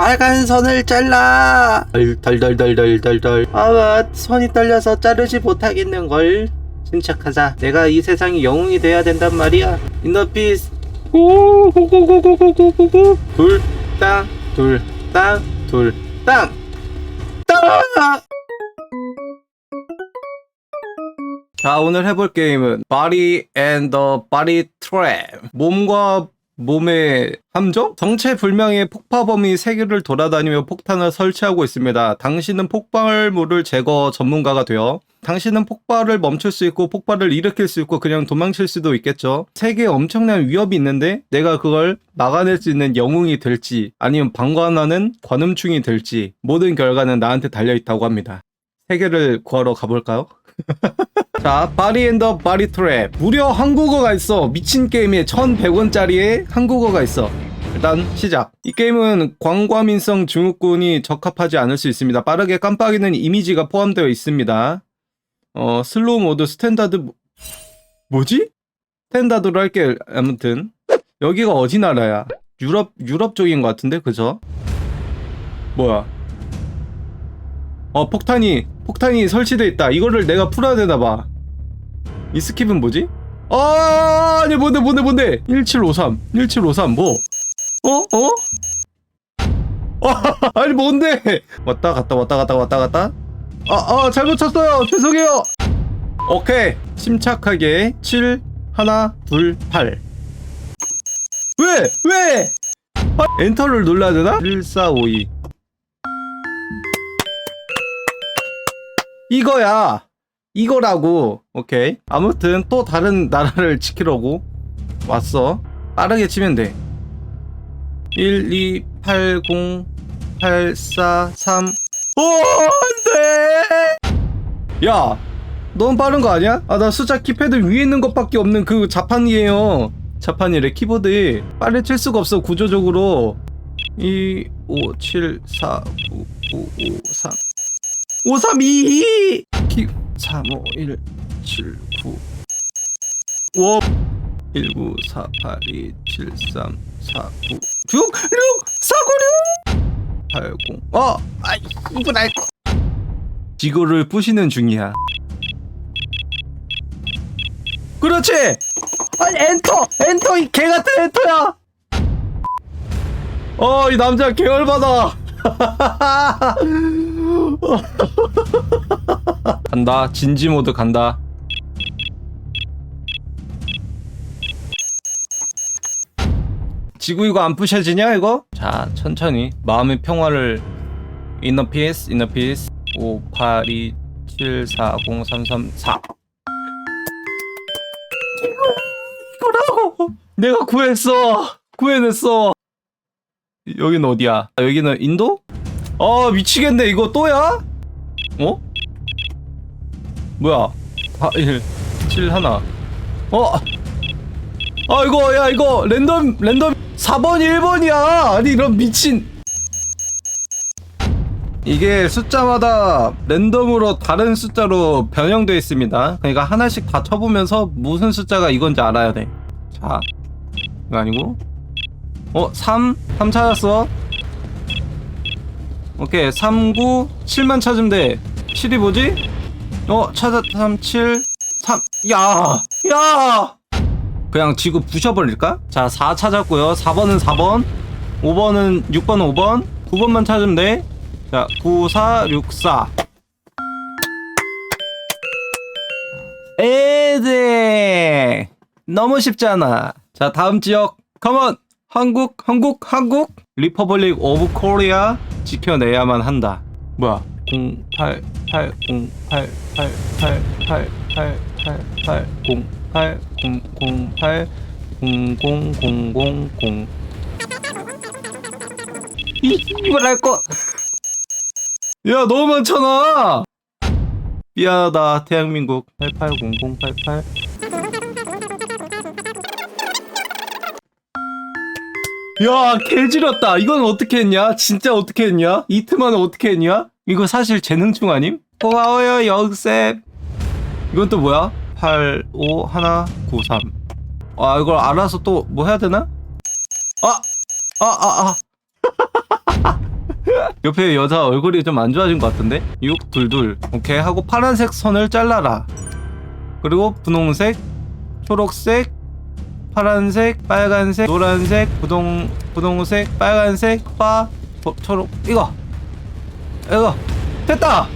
빨간 선을 잘라. 덜덜덜덜덜덜 아 손이 떨려서 자르지 못하겠는 걸. 침착하자 내가 이 세상의 영웅이 돼야 된단 말이야. 인더피스 후후후후후후후후 둘땅 둘 땅 둘 땅. 땅! 자 오늘 해볼 게임은 Body and the Body Trap. 몸과 몸의 함정? 정체불명의 폭파범이 세계를 돌아다니며 폭탄을 설치하고 있습니다. 당신은 폭발물을 제거 전문가가 되어 당신은 폭발을 멈출 수 있고 폭발을 일으킬 수 있고 그냥 도망칠 수도 있겠죠. 세계에 엄청난 위협이 있는데 내가 그걸 막아낼 수 있는 영웅이 될지 아니면 방관하는 관음충이 될지 모든 결과는 나한테 달려있다고 합니다. 세계를 구하러 가볼까요? 자, 바리 앤더 바리 트랩. 무려 한국어가 있어. 미친 게임에 1,100원짜리에 한국어가 있어. 일단 시작. 이 게임은 광과민성 증후군이 적합하지 않을 수 있습니다. 빠르게 깜빡이는 이미지가 포함되어 있습니다. 어, 슬로우 모드 스탠다드 모- 뭐지? 스탠다드로 할게 아무튼 여기가 어디 나라야? 유럽 유럽 쪽인 것 같은데 그죠? 뭐야? 어 폭탄이 폭탄이 설치돼 있다. 이거를 내가 풀어야 되나 봐. 이 스킵은 뭐지? 아 아니 뭔데 뭔데 뭔데? 1753 1753 뭐? 어 어? 아, 아니 뭔데? 왔다 갔다 왔다 갔다 왔다 갔다. 아, 아 잘못 쳤어요. 죄송해요. 오케이 침착하게 7 하나 둘 8. 왜 왜? 아, 엔터를 눌러야 되나? 1452 이거야. 이거라고. 오케이. 아무튼 또 다른 나라를 지키려고 왔어. 빠르게 치면 돼. 1, 2, 8, 0, 8, 4, 3. 오, 안 돼! 야, 너무 빠른 거 아니야? 아, 나 숫자 키패드 위에 있는 것밖에 없는 그 자판이에요. 자판이래, 키보드. 빨리 칠 수가 없어, 구조적으로. 2, 5, 7, 4, 9, 5, 5, 3. 5, 3, 2, 2! 3, 5, 1, 7, 9. 워! 1, 9, 4, 8, 2, 7, 3, 4, 9, 6, 6, 4, 9, 6! 8, 0. 어! 아이, 날 거. 지구를 부시는 중이야. 그렇지! 아니, 엔터! 엔터, 이 개 같은 엔터야! 어, 이 남자 개열받아! 간다. 진지 모드 간다. 지구 이거 안 부셔지냐 이거? 자 천천히 마음의 평화를 인너 피스 5 8 2 7 4 0 3 3 4 이거라고 내가 구했어 구해냈어 여긴 어디야 아, 여기는 인도? 아 미치겠네 이거 또야? 어? 뭐야? 4 1 7 하나. 어? 아 이거 야 이거 랜덤 랜덤 4번 1번이야. 아니 이런 미친. 이게 숫자마다 랜덤으로 다른 숫자로 변형되어 있습니다. 그러니까 하나씩 다 쳐보면서 무슨 숫자가 이건지 알아야 돼자 이거 아니고. 어 3? 3 찾았어. 오케이 3 9 7만 찾으면 돼. 7이 뭐지? 어 찾았 3 7 3 야! 야! 그냥 지구 부셔버릴까? 자, 4 찾았고요. 4번은 4번, 5번은 6번 5번, 9번만 찾으면 돼. 자, 9, 4, 6, 4. 에데 너무 쉽잖아. 자, 다음 지역. 컴온! 한국, 한국, 한국! 리퍼블릭 오브 코리아 지켜내야만 한다. 뭐야? 0, 8, 8, 0, 8, 8, 8, 8, 8, 8, 8, 0, 8, 0, 0, 8, 0, 0, 0, 0, 0. 이, 이걸 할 거. 야, 너무 많잖아! 미안하다, 대한민국. 880088. 야, 개지렸다. 이건 어떻게 했냐? 진짜 어떻게 했냐? 이틀 만에 어떻게 했냐? 이거 사실 재능충 아님? 고마워요, 영셉. 이건 또 뭐야? 8, 5, 1, 9, 3. 아, 이걸 알아서 또 뭐 해야 되나? 아! 아, 아, 아. 옆에 여자 얼굴이 좀 안 좋아진 것 같은데? 6 둘 둘 오케이 하고 파란색 선을 잘라라 그리고 분홍색 초록색 파란색 빨간색 노란색 분홍 분홍색 빨간색 빠 초- 초록 이거 이거 됐다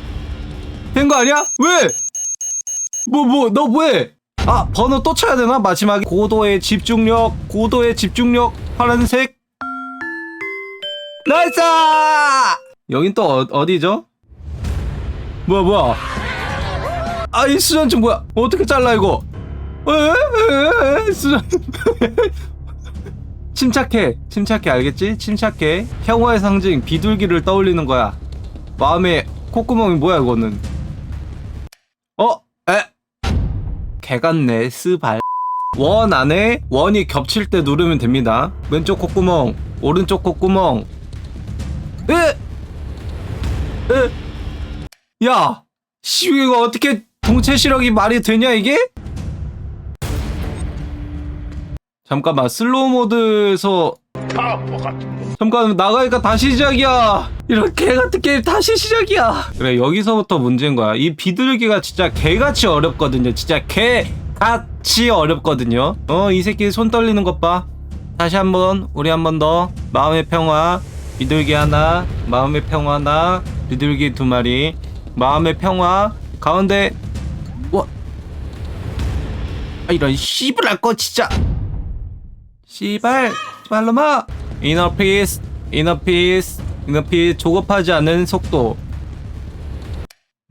된 거 아니야? 왜? 뭐 뭐너 뭐해? 아 번호 또 쳐야 되나 마지막에 고도의 집중력 고도의 집중력 파란색 나이스 여긴 또 어, 어디죠? 뭐야 뭐야 아 이 수전증 뭐야 어떻게 잘라 이거? 수전 침착해 침착해 알겠지? 침착해 평화의 상징 비둘기를 떠올리는 거야 마음에 콧구멍이 뭐야 이거는 어? 에? 개 같네 스발 원 안에 원이 겹칠 때 누르면 됩니다 왼쪽 콧구멍 오른쪽 콧구멍 에? 에? 야 씨, 이거 어떻게 동체 시력이 말이 되냐 이게? 잠깐만 슬로우 모드에서 잠깐 나가니까 다시 시작이야. 이런 개같은 게임 다시 시작이야. 그래 여기서부터 문제인 거야. 이 비둘기가 진짜 개같이 어렵거든요. 진짜 개같이 어렵거든요. 어 이 새끼 손 떨리는 것 봐. 다시 한번 우리 한 번 더. 마음의 평화 비둘기 하나. 마음의 평화 하나 비둘기 두 마리. 마음의 평화 가운데. 와. 아, 이런 씨발 할거 진짜. 씨발 말로마 이너 피스 이너 피스 이너 피스 조급하지 않은 속도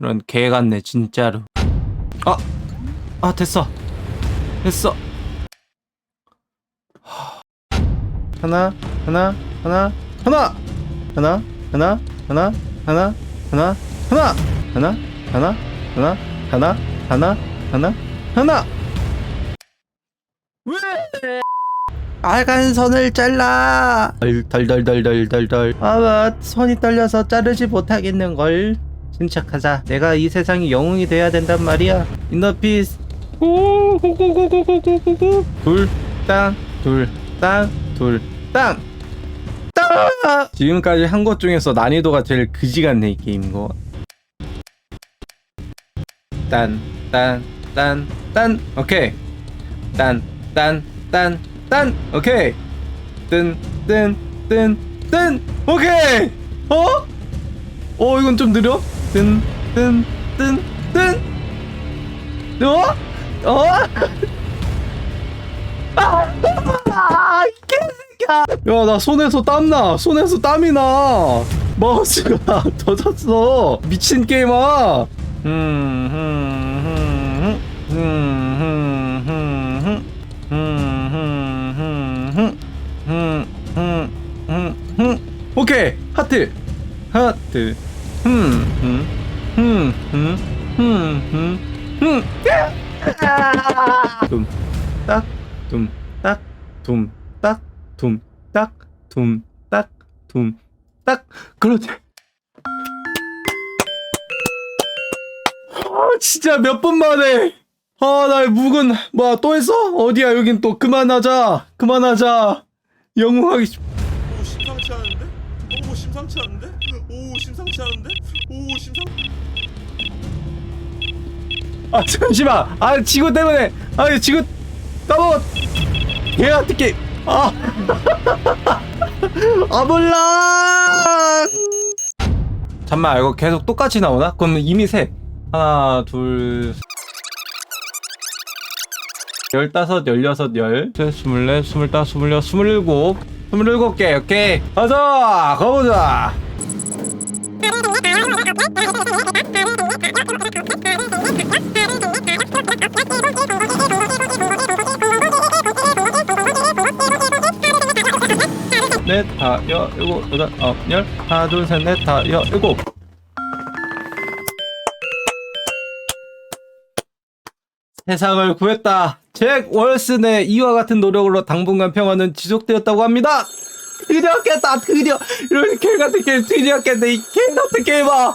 이런 개 같네 진짜로 아! 아 됐어 됐어 하. 하나 하나 하나 하나 하나 하나 하나 하나 하나 하나 하나 하나 하나 하나 하나 하나 하나 왜 빨간 선을 잘라. 덜덜덜덜덜덜 아 손이 떨려서 자르지 못하겠는 걸. 침착하자. 내가 이 세상의 영웅이 돼야 된단 말이야. 인너피스. 고고고고고고고고 둘 땅 둘 땅 둘 땅. 땅! 지금까지 한 것 중에서 난이도가 제일 그지 같네 이 게임 이거. 딴 딴 딴 딴. 오케이. 딴 딴 딴 딴 오케이 뜬뜬뜬뜬 오케이 어? 어 이건 좀 느려 뜬뜬뜬뜬 어? 어? 아, 이 개새끼야. 야, 나 손에서 땀나. 손에서 땀이 나. 마우스가 젖었어. 미친 게임아. 음, 음, 음, 음, 음, 음, 음, 음, 음, 음. 오케이. 하트. 하트. 음, 음, 음, 음, 음, 음, 음. 둠, 딱, 둠, 딱, 둠, 딱, 둠, 딱, 둠, 딱, 둠, 딱. 그렇지. 아, 진짜 몇분 만에. 아, 나 묵은, 뭐야, 또 했어? 어디야, 여긴 또 그만하자. 그만하자. 영웅하기 싶. 오 심상치 않은데? 오 심상치 않은데? 오 심상치 않은데? 오 심상 아, 잠시만. 아, 지구 때문에. 아, 지구 까먹었. 얘 어떻게. 아. 아, 몰라. 잠만, 이거 계속 똑같이 나오나? 그럼 이미 셋. 하나, 둘. 열다섯, 열여섯, 열, 셋, 스물넷, 스물다섯, 스물여섯, 스물일곱, 스물일곱 개, 오케이. 가자, 가보자. 넷, 다, 여, 일곱, 여덟, 아홉, 열. 하나, 둘, 셋, 넷, 다, 여, 일곱. 세상을 구했다. 잭 월슨의 이와 같은 노력으로 당분간 평화는 지속되었다고 합니다. 드디어 깼다. 드디어 이런 개 같은 게 드디어 깼다 이개 같은 게임 봐.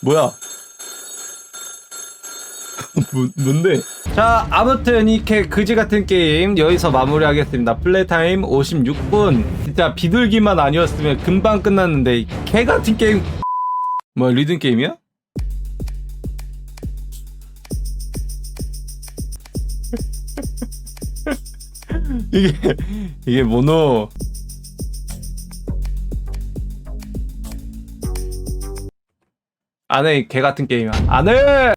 뭐야? 뭐, 뭔데? 자 아무튼 이 개 그지 같은 게임 여기서 마무리하겠습니다. 플레이타임 56분. 진짜 비둘기만 아니었으면 금방 끝났는데 개 같은 게임 뭐 리듬 게임이야? 이게 이게 모노 안에 개 같은 게임이야. 안에